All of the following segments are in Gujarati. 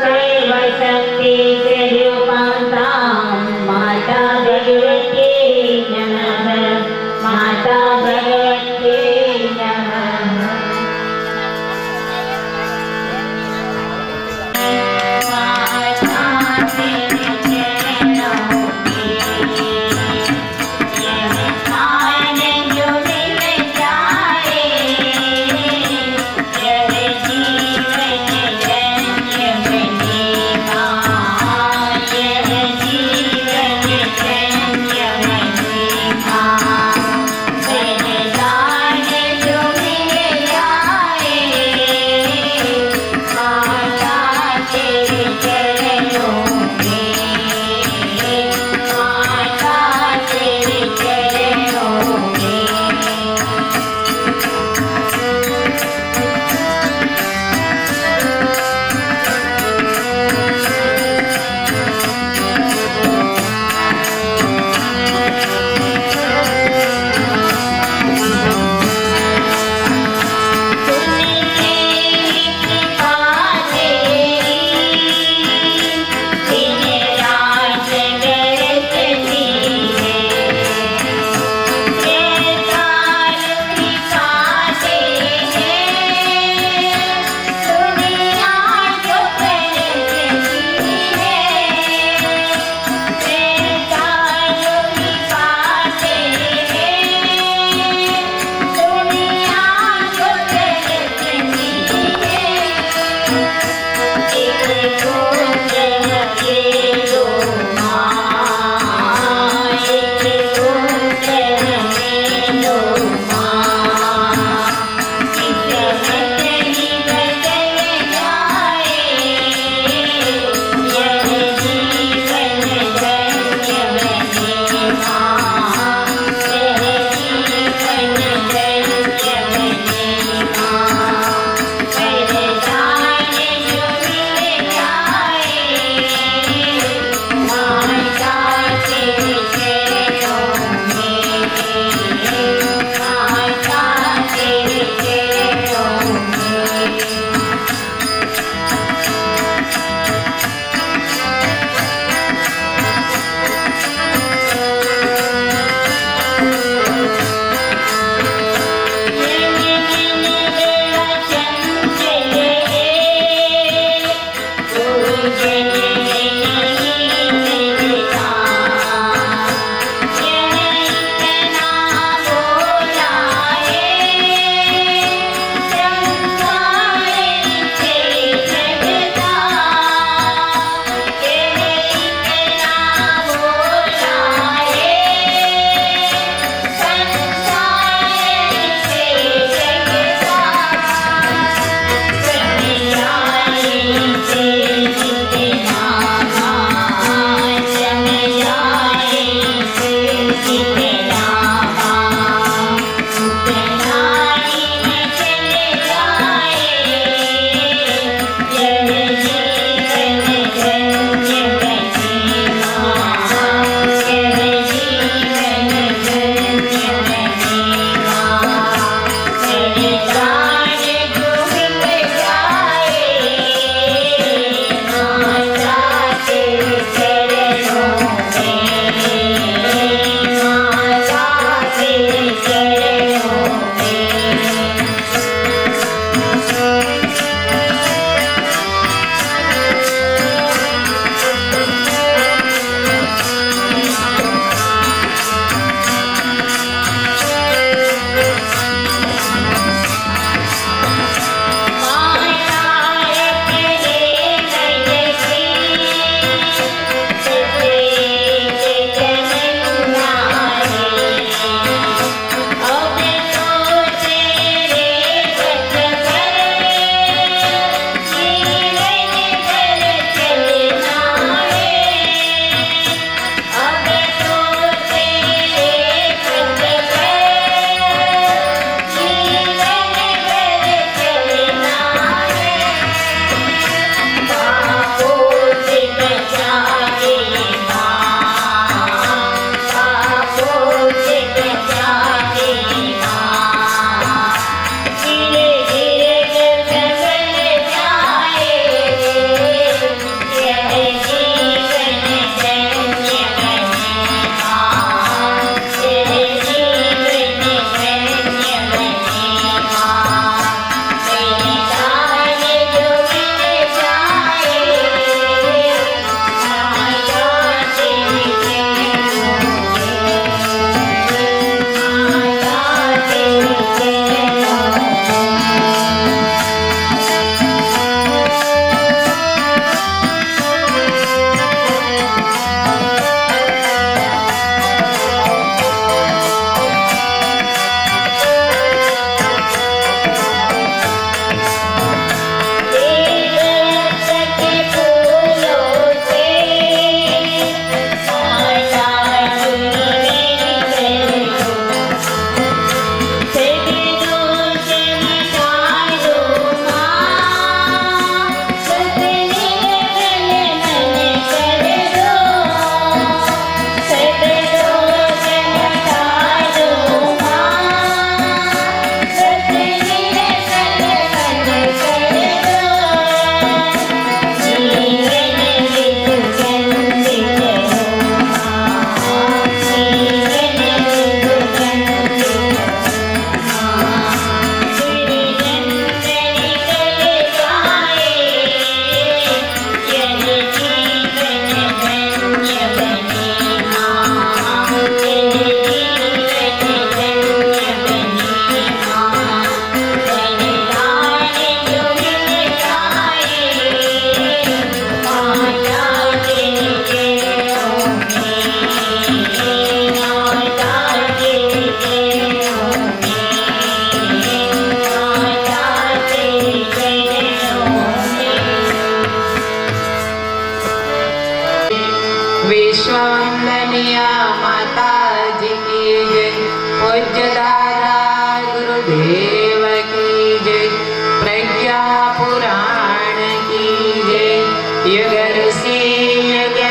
सर्वशक्तिग्रहो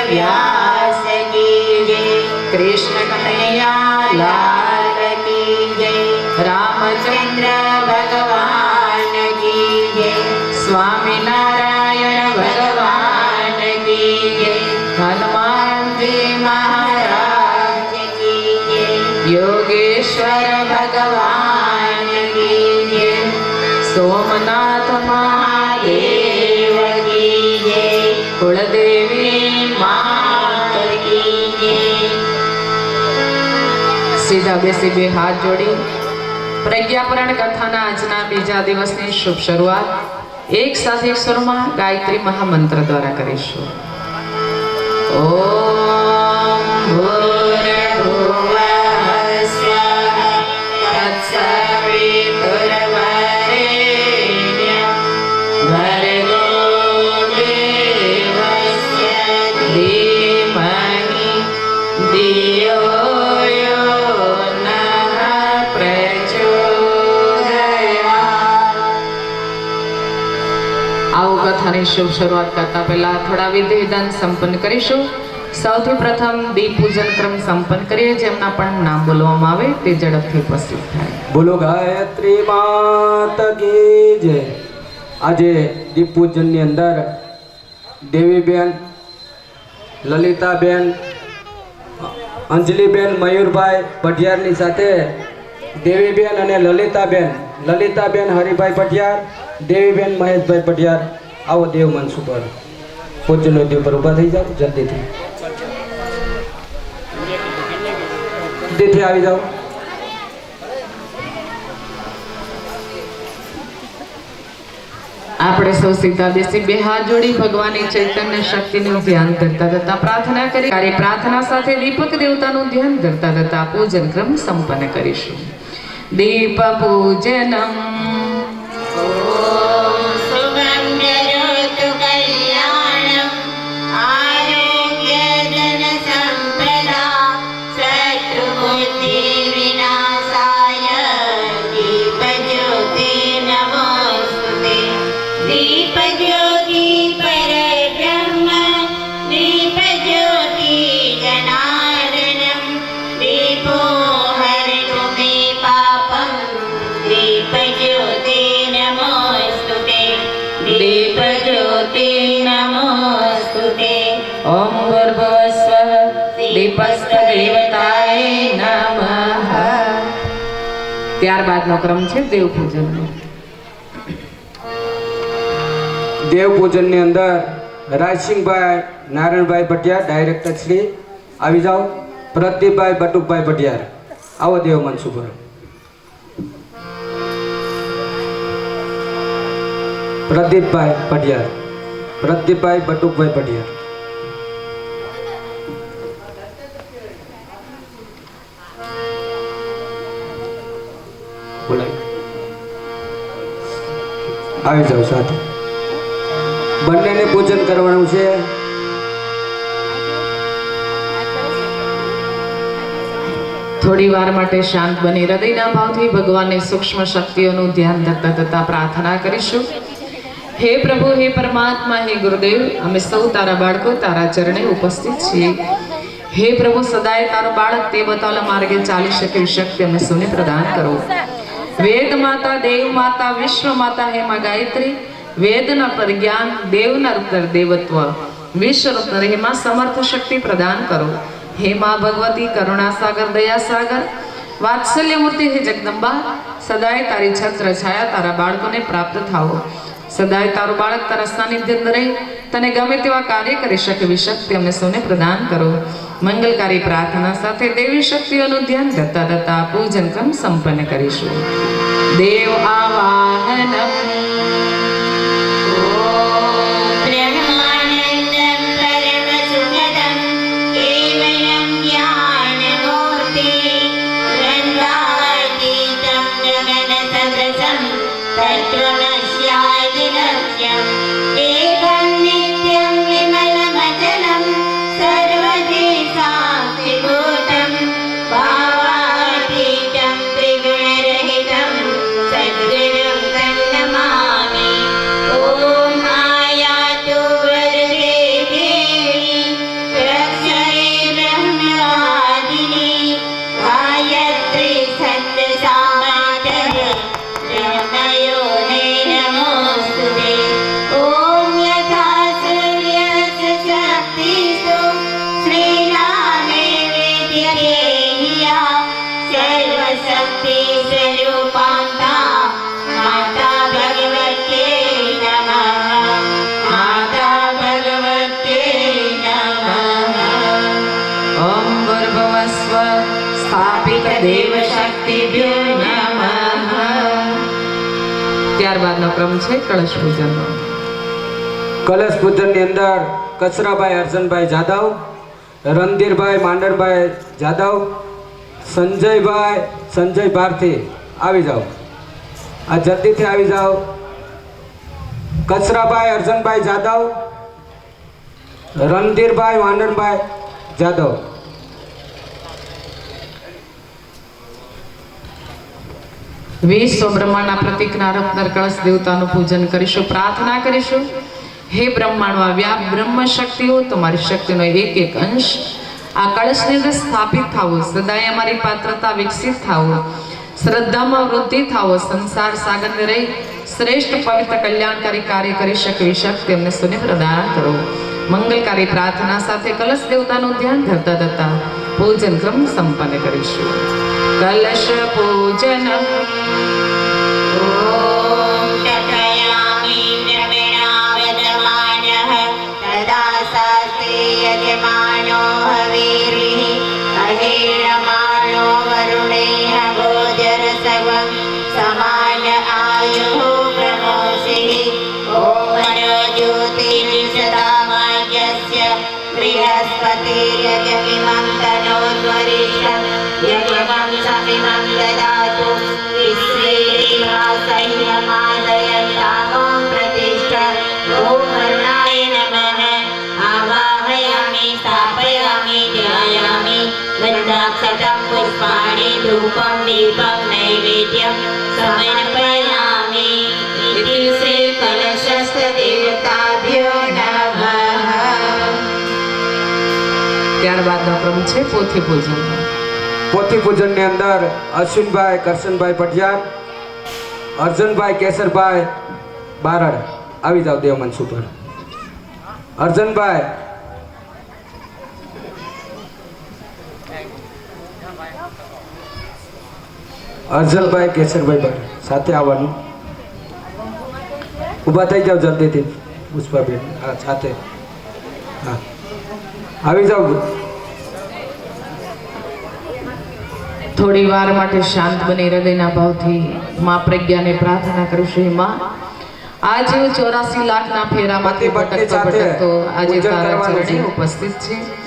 વ્યાસ કી જય કૃષ્ણ કનૈયા સીધા બેસી બે હાથ જોડી પ્રજ્ઞાપરણ કથાના આજના બીજા દિવસની શુભ શરૂઆત એક સાથે સ્વરમાં ગાયત્રી મહામંત્ર દ્વારા કરીશું. ઓમ શુભ શરૂઆત કરતા પહેલા થોડા વિધિ સંપન્ન કરીશું. સૌથી પ્રથમ દીપ પૂજન ક્રમ સંપન્ન કરીએ, જેમના પણ નામ બોલવામાં આવે તે ઝડપથી ઉપસ્થિત થાય. બોલો, ગાયત્રી માત કી જય. આજે દીપ પૂજનની અંદર દેવીબેન, લલિતાબેન, અંજલિબેન, મયુરભાઈ પઢિયારની સાથે દેવીબેન અને લલિતાબેન. લલિતાબેન હરિભાઈ પઢિયાર, દેવીબેન મહેશભાઈ પઢિયાર. આવો દેવ મનસુ પર પૂજનનો દેવ પર ઊભા થઈ જાઓ, જલ્દીથી. જલ્દીથી આવી જાઓ. આપણે સૌ સીધા બેસી બે હાથ જોડી ભગવાનની ચૈતન્ય શક્તિનું ધ્યાન કરતા હતા પ્રાર્થના કરી કાર્ય પ્રાર્થના સાથે દીપક દેવતાનું ધ્યાન કરતા હતા પૂજન ક્રમ સંપન્ન કરીશું. દીપ પૂજનમ ત્યારબાદનો ક્રમ છે દેવ પૂજનનો દેવ પૂજનની અંદર રાજસિંહભાઈ નારાયણભાઈ ભટિયા ડાયરેક્ટર શ્રી. આવી જાઓ. પ્રદીપભાઈ, બટુકભાઈ ભટિયાર. આવો દેવ મનસુભર પ્રદીપભાઈ ભટિયાર. પ્રદીપભાઈ, બટુકભાઈ ભટિયાર. આવી જાઓ સાથે. બંનેને પૂજન કરવાનું છે. થોડી વાર માટે શાંત બની હૃદયના ભાવથી ભગવાનની સૂક્ષ્મ શક્તિઓનું ધ્યાન ધરતા ધરતા પ્રાર્થના કરીશું. હે પ્રભુ, હે પરમાત્મા, હે ગુરુદેવ, અમે સૌ તારા બાળકો તારા ચરણે ઉપસ્થિત છીએ. હે પ્રભુ, સદાય તારો બાળક તે બતાવેલા માર્ગે ચાલી શકે શક્તિ અમે સૌને પ્રદાન કરો. વેદ માતા, દેવ માતા, વિશ્વ માતા હે માં ગાયત્રી. વેદના પર જ્ઞાન, દેવના પર દેવત્વ. વિશ્વ ઉપર હે માં સમર્થ શક્તિ પ્રદાન કરો. હે માં ભગવતી કરુણા સાગર, દયા સાગર. વાત્સલ્ય મૂર્તિ હે જગદંબા. સદાય તારી છત્ર છાયા તારા બાળકોને પ્રાપ્ત થાવો સદાય તારું બાળક તારા સાનિધ્ય રહે. તને ગમે તેવા કાર્ય કરી શકે શક્તિ અમે સૌને પ્રદાન કરો. મંગલકારી પ્રાર્થના સાથે દેવી શક્તિઓનું ધ્યાન ધરતા ધરતા પૂજન ક્રમ સંપન્ન કરીશું. દેવ આવાહનમ ત્યારબાદનો છે કળશ પૂજનનો. કલશ પૂજનની અંદર કચરાભાઈ, અર્જનભાઈ જાદવ, રણધીરભાઈ, માંડરભાઈ જાદવ, સંજયભાઈ, સંજય ભારતી, આવી જાઓ. આ જલ્દીથી આવી જાઓ. કચરાભાઈ, અર્જનભાઈ જાદવ, રણધીરભાઈ, માંડરભાઈ જાદવ. વિશ્વ બ્રહ્માંડના પ્રતિકના રત્નર કળશ દેવતાનું પૂજન કરીશું, પ્રાર્થના કરીશું. હે બ્રહ્માંડમાં વ્યાપ બ્રહ્મ શક્તિઓ તમારી શક્તિનો એક એક અંશ. આ કળશની અંદર સ્થાપિત થાવો સદાય અમારી પાત્રતા વિકસિત થાવો શ્રદ્ધામાં વૃદ્ધિ થાવો સંસાર સાગરને રહી શ્રેષ્ઠ પવિત્ર કલ્યાણકારી કાર્ય કરી શકે શક્તિ અમને સુને પ્રદાન કરો. મંગલકારી પ્રાર્થના સાથે કલશ દેવતાનું ધ્યાન ધરતા ધરતા પૂજન ક્રમ સંપન્ન કરીશું. કલશ પુષ્પાણી ધૂપમ દીપમ નૈવેદ્યમ સમર્પયામિ ઇતિ શ્રી કલશસ્થ દેવતાભ્યો ત્યારબાદનો ક્રમ છે પોથી પૂજન. પોથી પૂજનની અંદર અશ્વિનભાઈ કરશનભાઈ પઠિયાર અર્જુનભાઈ કેસરભાઈ બારડ. આવી જાવ દેવ મનસુ પર અર્જુનભાઈ. અર્જનભાઈ કેસરભાઈ ભાઈ સાથે આવવાનું. ઊભા થઈ જાઓ જલ્દીથી પુષ્પાબેન. હા સાથે. હા. આવી જાઓ. થોડી વાર માટે શાંત બની હૃદયના ભાવથી મા પ્રજ્ઞાને પ્રાર્થના કરું છું. માં આજે ચોરાસી લાખના ફેરામાંથી ભટકતો ભટકતો આજે તારા ચરણે ઉપસ્થિત છે.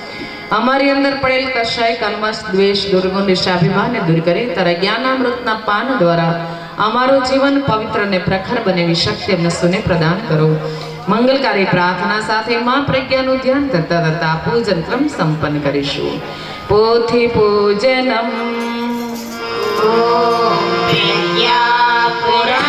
અમારી અંદર પડેલ કશાય કન્મસ દ્વેષ દુર્ગો નિશાભિમાનને દૂર કરે તારા જ્ઞાનામૃતના પાન દ્વારા અમારું જીવન પવિત્ર અને પ્રખર બનેવી શક્ય અમને પ્રદાન કરો. મંગલકારી પ્રાર્થના સાથે મા પ્રજ્ઞાનું ધ્યાન કરતા કરતા પૂજન ક્રમ સંપન્ન કરીશું. પોથી પૂજનમ. પ્રજ્ઞા પુરા